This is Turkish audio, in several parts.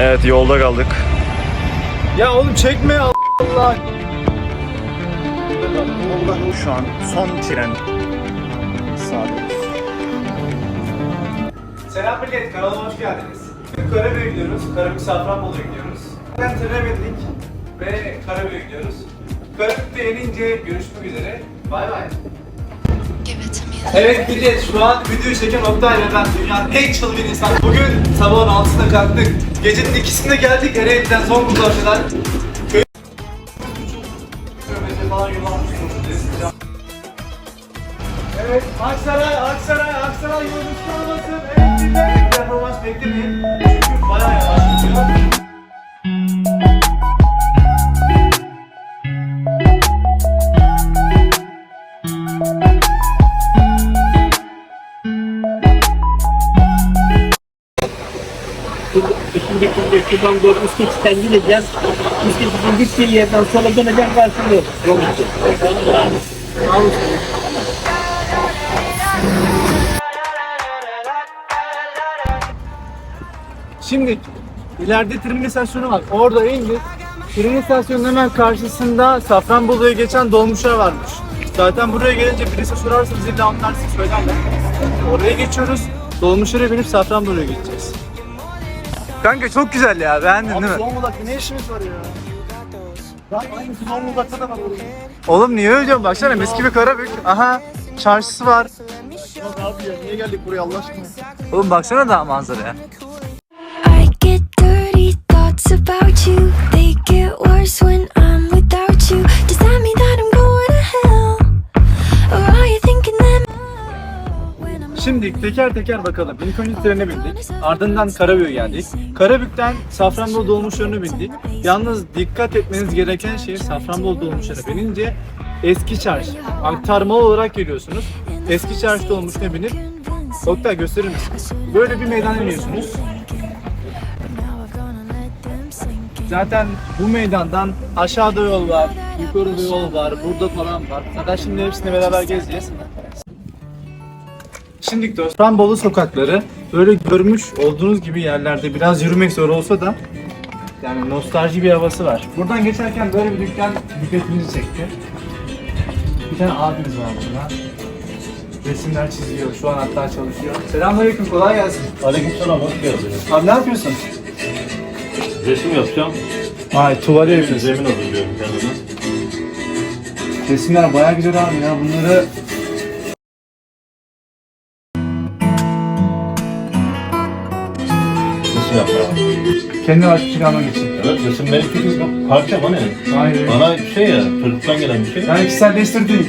Evet yolda kaldık. Ya oğlum çekme Allah Allah. Şu an son tren. Selam millet kanalıma hoş geldiniz. Bugün Karabük'e gidiyoruz. Karabük Safranbolu'ya gidiyoruz. Ben trene bindik ve Karabük'e gidiyoruz. Karabük'te yenince görüşmek üzere. Bay bay. Evet millet şu an video çeken Oktay ve ben dünyanın en çılgın insan. Bugün sabahın 6'sında kalktık. Gecenin ikisinde geldik. Ereğli'den son almışız. Evet Aksaray, Aksaray, Aksaray yolunuz kalmasın. Evet millet. Performans beklemeyin. Çünkü bayağı yavaş gidiyor. Şuradan doğru İskeç'ten gideceğiz. İskeç'in gittiği yerden sola döneceğim karşında yok. Yol olun. Şimdi ileride tren istasyonu var. Orada indik. Tren istasyonunun hemen karşısında Safranbolu'ya geçen dolmuşlar varmış. Zaten buraya gelince birisi sorarsa bize de anlarsın söylerler. Oraya geçiyoruz. Dolmuşlara binip Safranbolu'ya gideceğiz. Kanka çok güzel ya. Beğendin değil mi? Zonguldak'ta ne işimiz var ya? Lan aynısı Zonguldak'ta da var orada. Oğlum niye öyle diyorsun? Baksana mis gibi Karabük. Aha çarşısı var. Ne yapıyor? Niye geldik buraya Allah aşkına? Oğlum baksana da manzaraya. I get dirty thoughts about you. Şimdi teker teker bakalım. İlk önce trene bindik. Ardından Karabük'e geldik. Karabük'ten Safranbolu dolmuşlarına bindik. Yalnız dikkat etmeniz gereken şey Safranbolu dolmuşlara binince eski çarşı. Aktarmalı olarak geliyorsunuz. Eski çarşı dolmuşuna binip Oktay gösterir misin? Böyle bir meydan iniyorsunuz. Zaten bu meydandan aşağıda yol var, yukarıda yol var, burada falan var. Zaten şimdi hepsini beraber gezeceğiz. Şimdi Safranbolu sokakları böyle görmüş olduğunuz gibi yerlerde biraz yürümek zor olsa da yani nostalji bir havası var. Buradan geçerken böyle bir dükkan dikkatimizi çekti. Bir tane abimiz var burada. Resimler çiziyor. Şu an hatta çalışıyor. Selamünaleyküm. Kolay gelsin. Aleykümselam hoş geldiniz. Abi ne yapıyorsun? Resim yapacağım. Ay tuvalet yapıyorsun. Zemin hazırlıyorum kendime. Resimler bayağı güzel abi ya. Bunları kendi açıp çıkarmak için. Evet resim benim fikrim parçam hani. Be. Bana şey ya çocuktan gelen bir şey. Yani kişiselleştirdin.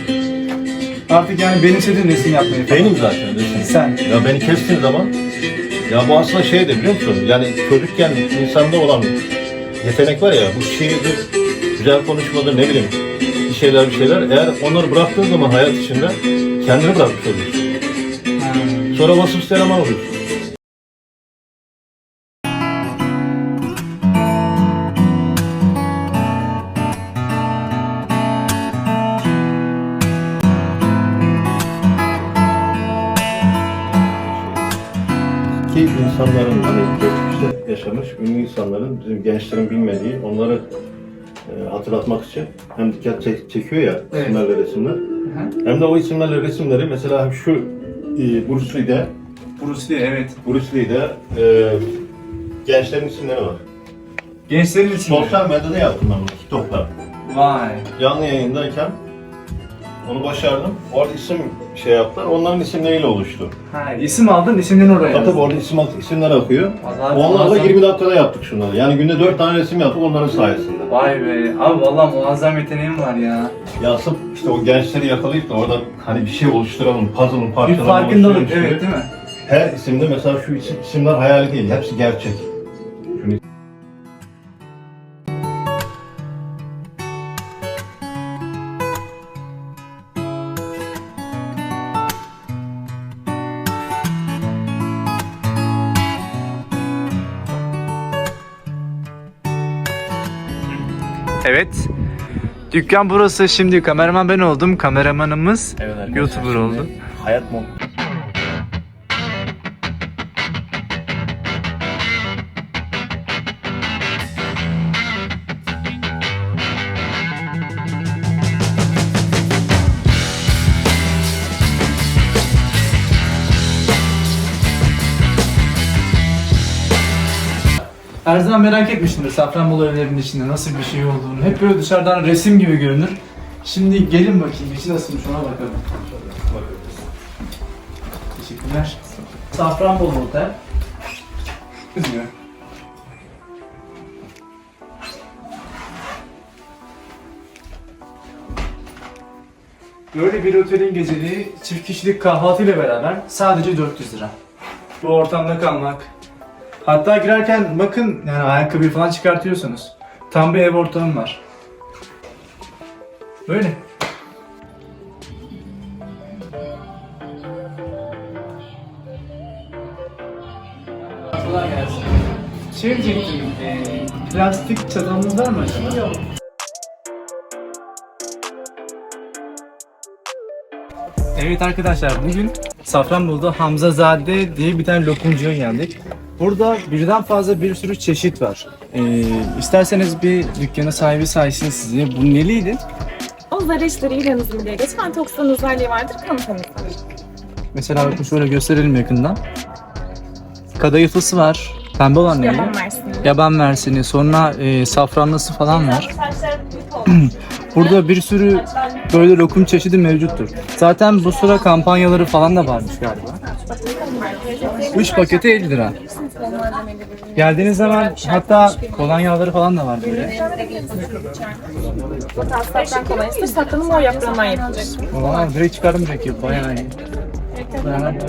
Artık yani benimsedin resim yapmayı. falan. Benim zaten resim. Sen. Ya beni kestiğin zaman ya bu aslında şey de biliyor musun? Yani çocukken insanda olan yetenek var ya bu şiirdir, güzel konuşmadır ne bileyim bir şeyler bir şeyler. Eğer onları bıraktığın zaman hayat içinde kendini bırakmış oluyorsun. Sonra vasıfsız eleman oluyorsun. İnsanların hani geçmişte yaşamış ünlü insanların bizim gençlerin bilmediği onları e, hatırlatmak için hem dikkat çek- çekiyor ya Evet. isimlerle resimler hem de o isimlerle resimleri mesela şu e, Bruce Lee'de Bruce Lee evet. Bruce Lee'de e, gençlerin isimleri var. Gençlerin için. Sosyal medyada yaptım ben bunu TikTok'ta. Vay. Canlı yayındayken onu başardım. Orada isim şey yaptılar. Onların isimleriyle oluştu. Ha, isim aldın isimden oraya. Tabii tabii orada isim, isimler akıyor. Vallahi Onlarla muazzam. 20 dakikada yaptık şunları. Yani günde 4 tane resim yaptık onların sayesinde. Vay be. Abi vallahi muazzam yeteneğim var ya. Ya sırf işte o gençleri yakalayıp da orada hani bir şey oluşturalım, puzzle'ın Bir parçalarını farkındalık oluşturalım evet değil mi? Her isimde mesela şu isim, isimler hayali değil, hepsi gerçek. Şunu Evet. Dükkan burası. Şimdi kameraman ben oldum. Kameramanımız YouTuber oldu. Hayat mod. Her zaman merak etmişimdir Safranbolu evlerinin içinde nasıl bir şey olduğunu. Hep böyle dışarıdan resim gibi görünür. Şimdi gelin bakayım içi nasılmış ona bakalım. Teşekkürler. Safranbolu Otel. Kızmıyor. Böyle bir otelin geceliği çift kişilik kahvaltı ile beraber sadece 400 lira. Bu ortamda kalmak. Hatta girerken bakın yani ayakkabıyı falan çıkartıyorsunuz. Tam bir ev ortamı var. Böyle. Kolay gelsin. Şey diyecektim, eee, plastik çatalınız var mı acaba? Yok. Evet arkadaşlar bugün Safranbolu'da Hamzazade diye bir tane lokumcuya geldik. Burada birden fazla bir sürü çeşit var. Ee, isterseniz bir dükkanı sahibi sayesinde size. Bu neliydi? O zareçleri İran'ızın diye geçen antioksidan özelliği vardır kanıtlanır. Mesela bakın şöyle gösterelim yakından. Kadayıflısı var. Pembe olan neydi? Yaban versini. Yaban versini. Sonra e, safranlısı falan var. Saçlar büyük olmuş. Burada bir sürü böyle lokum çeşidi mevcuttur. Zaten bu sıra kampanyaları falan da varmış galiba. 3 paketi 50 lira. Geldiğiniz zaman hatta kolonyaları falan da var böyle. Safran kolonyası safranın mor yaprağından yapılacak. Valla direkt çıkardım direkt ya bayağı iyi. Bayağı iyi.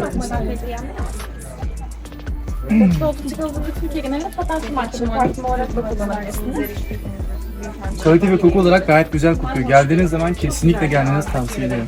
Mutlu oldukça hızlı Türkiye genelinde potansiyum artırma parfüm olarak da kullanabilirsiniz. Kalite ve koku olarak gayet güzel kokuyor. Geldiğiniz zaman kesinlikle gelmenizi tavsiye ederim.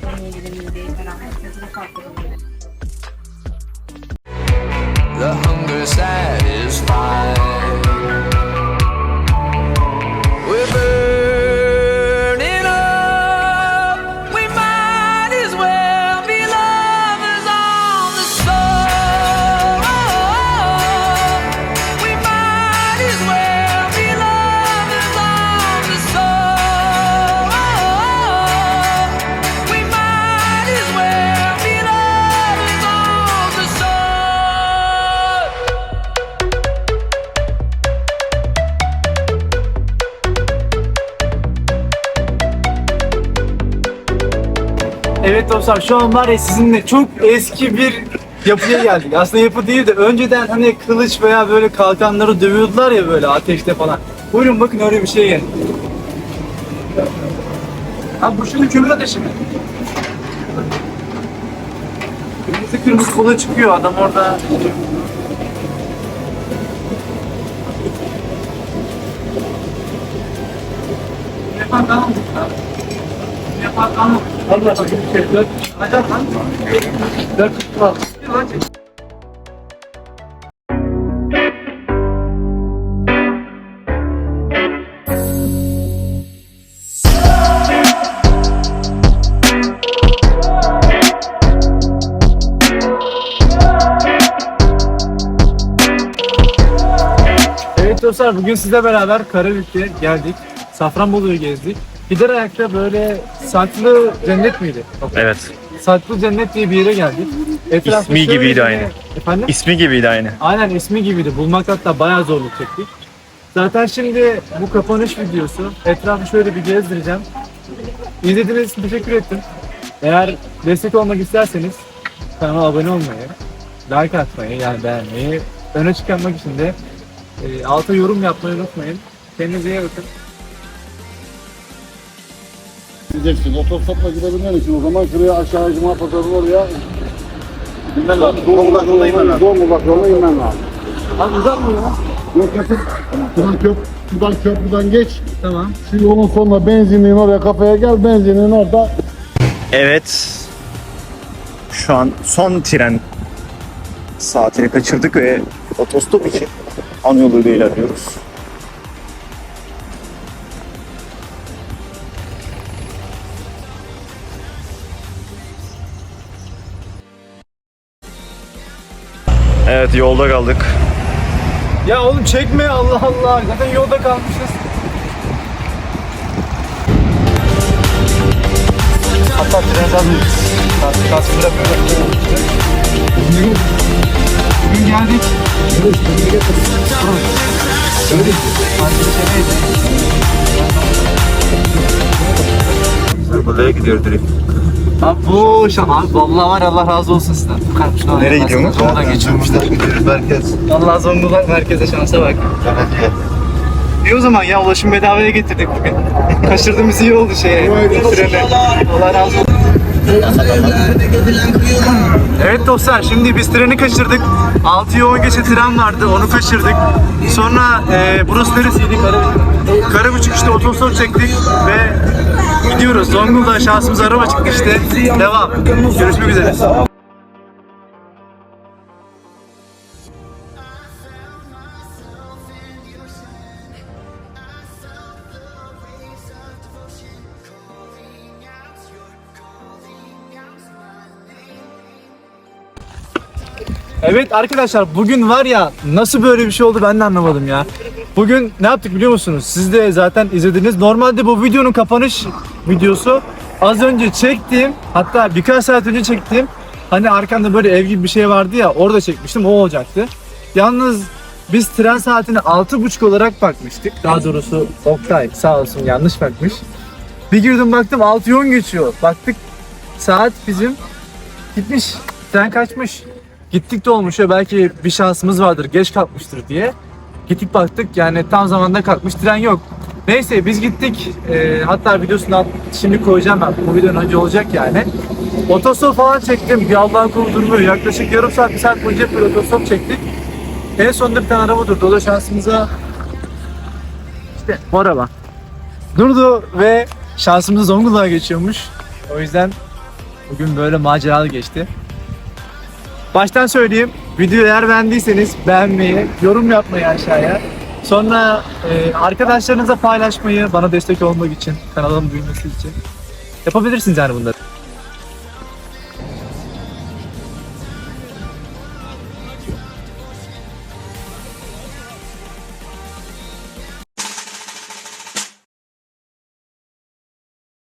Evet dostlar şu an var ya sizinle çok eski bir yapıya geldik. Aslında yapı değil de önceden hani kılıç veya böyle kalkanları dövüyordular ya böyle ateşte falan. Buyurun bakın öyle bir şey geldi. Ha bu şimdi kömür ateşi mi? Kırmızı kırmızı kola çıkıyor adam orada. Yapan kalmamış. Evet dostlar bugün sizle beraber Karabük'e geldik. Safranbolu'yu gezdik. Gider ayakta böyle saklı cennet miydi? Evet. Saklı cennet diye bir yere geldik. Etrafta İsmi şöyle gibiydi bir- aynı. Efendim? İsmi gibiydi aynı. Aynen ismi gibiydi. Bulmakta hatta bayağı zorluk çektik. Zaten şimdi bu kapanış videosu. Etrafı şöyle bir gezdireceğim. İzlediğiniz için teşekkür ettim. Eğer destek olmak isterseniz kanala abone olmayı, like atmayı yani beğenmeyi, öne çıkarmak için de e, alta yorum yapmayı unutmayın. Kendinize iyi bakın. Gideceksin. Otostopla gidebilmen için o zaman şuraya aşağı Cuma Pazarı oraya Bilmem lazım. Zonguldak yoluna inmem lazım. Zonguldak yoluna inmen lazım. Abi uzatmıyor mu? Yok yakın. Şuradan, köp, şuradan köprüden geç. Tamam. Şu yolun sonuna benzinliğin oraya kafaya gel. Benzinliğin orada Evet. Şu an son tren saatini kaçırdık ve otostop için an yoluyla ilerliyoruz. Evet yolda kaldık. Ya oğlum çekme Allah Allah. Zaten yolda kalmışız. Hatta tren alıyoruz. Kas, kas bırakıyoruz. Bugün geldik. Zırbala'ya gidiyor direkt. Abi şan abi vallahi var Allah razı olsun sizden. Şuna Nereye bak, gidiyormuş? Zonguldak geçiyormuşlar. Merkez. Allah Zonguldak merkeze şansa bak. İyi o zaman ya ulaşım bedavaya getirdik bugün. Kaçırdığımız iyi oldu şeye. Trene. Allah razı olsun. Evet dostlar şimdi biz treni kaçırdık. 6'ya 10 geçe tren vardı onu kaçırdık. Sonra e, burası neresiydi? Karabucuk işte otostop çektik ve gidiyoruz. Zonguldak şansımız araba çıktı işte. Devam. Görüşmek üzere. Evet arkadaşlar bugün var ya nasıl böyle bir şey oldu ben de anlamadım ya. Bugün ne yaptık biliyor musunuz? Siz de zaten izlediniz. Normalde bu videonun kapanış videosu az önce çektiğim hatta birkaç saat önce çektiğim hani arkamda böyle ev gibi bir şey vardı ya orada çekmiştim o olacaktı. Yalnız biz tren saatine 6.30 olarak bakmıştık. Daha doğrusu Oktay sağ olsun yanlış bakmış. Bir girdim baktım 6.10 geçiyor. Baktık saat bizim gitmiş. Tren kaçmış. Gittik de olmuş ya belki bir şansımız vardır geç kalkmıştır diye. Gittik baktık yani tam zamanda kalkmış tren yok. Neyse biz gittik. Ee, hatta videosunu şimdi koyacağım ben. Bu videonun önce olacak yani. Otostop falan çektim. Bir Allah'ın kulu durmuyor. Yaklaşık yarım saat, bir saat boyunca bir otostop çektik. En sonunda bir tane araba durdu. O da şansımıza işte bu araba. Durdu ve şansımız Zonguldak'a geçiyormuş. O yüzden bugün böyle maceralı geçti. Baştan söyleyeyim. Videoyu eğer beğendiyseniz beğenmeyi, yorum yapmayı aşağıya. Sonra e, arkadaşlarınıza paylaşmayı, bana destek olmak için, kanalın büyümesi için. Yapabilirsiniz yani bunları.